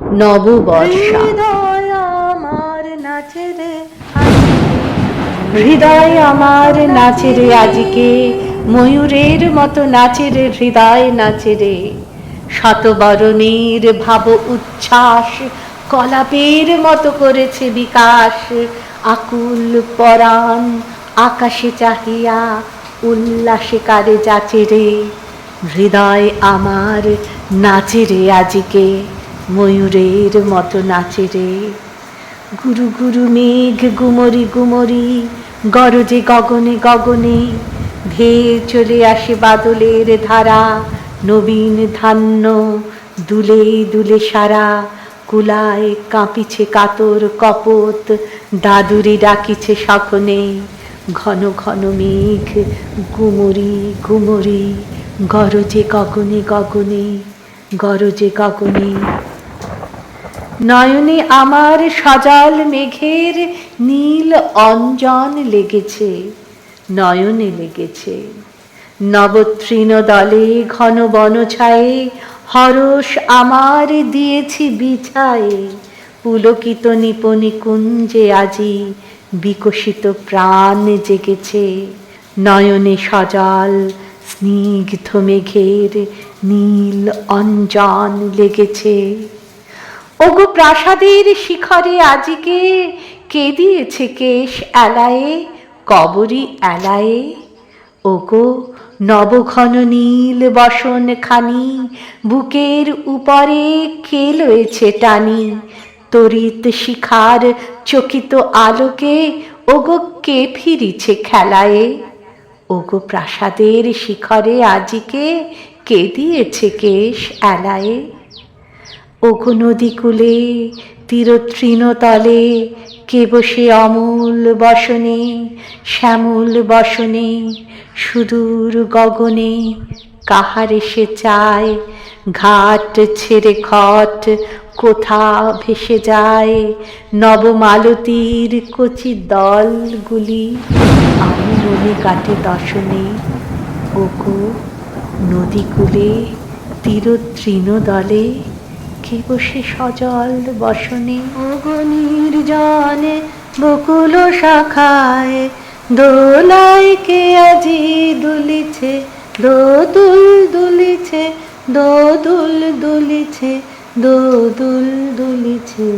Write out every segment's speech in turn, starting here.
নববর্ষা। হৃদয় আমার নাচে রে হৃদয় আমার নাচে রে আজকে। ময়ূরের মতো নাচে রে হৃদয় নাচে রে। শতবরণের ভাব উচ্ছ্বাস কলাপের মতো করেছে বিকাশ। আকুল পরাণ আকাশে চাহিয়া উল্লাসে কারে যাচে রে। হৃদয় আমার নাচে রে আজকে। ময়ূরের মতো নাচে রে। গুরু গুরু মেঘ গুমরি গুমরি, গরজে গগনে গগনে ধেয়ে চলে আসে বাদলের ধারা, নবীন ধান্য, দুলে দুলে সারা, কুলায় কাঁপিছে কাতর কপত, দাদুরি ডাকিছে সখনে ঘন ঘন মেঘ গুমরি গুমরি, গরজে গগনে গগনে, গরজে গগনে নয়নে আমার সজল মেঘের নীল অঞ্জন লেগেছে, নয়নে লেগেছে। নবতৃণ দলে ঘন বন ছায়ে হরস আমার দিয়েছি বিছায়ে, পুলকিত নিপনি কুঞ্জে আজি বিকশিত প্রাণ জেগেছে। নয়নে সজাল স্নিগ্ধ মেঘের নীল অঞ্জন লেগেছে। ওগো প্রাসাদের শিখরে আজিকে, কে দিয়েছে কেশ এলায়ে কবরী এলায়ে ওগো নবঘন নীল বসন খানি বুকের উপরে কে লয়েছে টানি? তরিত শিখার চকিত আলোকে ওগো কে ফিরিছে খেলায়ে? ওগো প্রাসাদের শিখরে আজিকে, কে দিয়েছে কেশ এলায়ে ওগো নদী কূলে তীরতৃণ তলে কে বসে অমূল বসনে, শ্যামল বসনে, সুদূর গগনে, কাহার এসে চায়, ঘাট ছেড়ে খট, কোথা ভেসে যায়, নবমালতীর কচি দলগুলি আমি মনে কাটে দশনে ওগো নদী কূলে তীরতৃণ দলে কে বসে সজল বসনে। অগনির জনে বকুল শাখায় দোলায় কে আজি দুলিছে, দোদুল দুলিছে দোদুল দুলিছে দোদুল দুলিছে।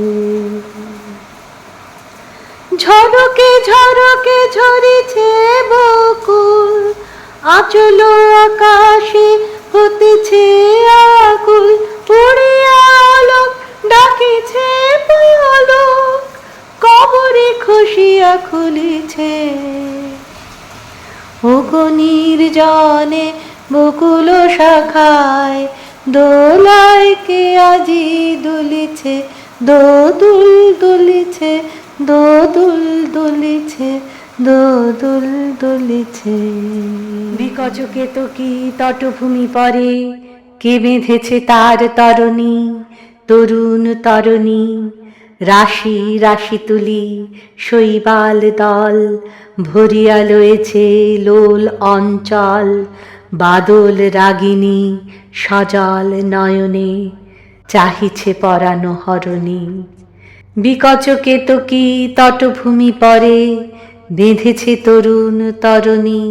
ঝরকে ঝরকে ঝরিছে বকুল, আচল আকাশে হতেছে অগনির জনে বকুল শাখায়, দোলায় কে আজি দুলিছে, দোদুল দুলিছে দোদুল দুলিছে দোদুল দুলিছে। বিকচকে তো কি তটভূমি পরে কে বেঁধেছে তার তরণী, তরুণ তরণী রাশি রাশি তুলি শৈবাল দল, ভরিয়া লয়েছে লোল অঞ্চল, বাদল রাগিনী, সজল নয়নে, চাহিছে পরানো হরণী। বিকচকে কি তটভূমি পরে, বেঁধেছে তরুণ তরণী।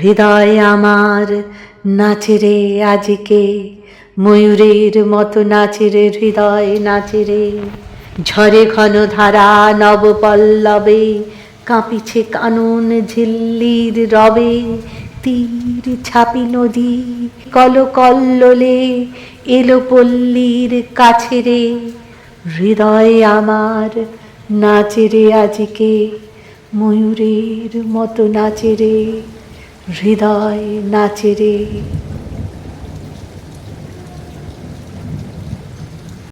হৃদয় আমার নাচে রে আজকে ময়ূরের মতো নাচে রে। হৃদয় নাচেরে ঝরে ঘন ধারা নবপল্লবে, কাঁপিছে কানন ঝিল্লির রবে। তীর ছাপি নদী কল কল্লোলে এলো পল্লীর কাছে রে। হৃদয় আমার নাচে রে আজকে, ময়ূরের মতো নাচে রে। হৃদয় নাচে রে।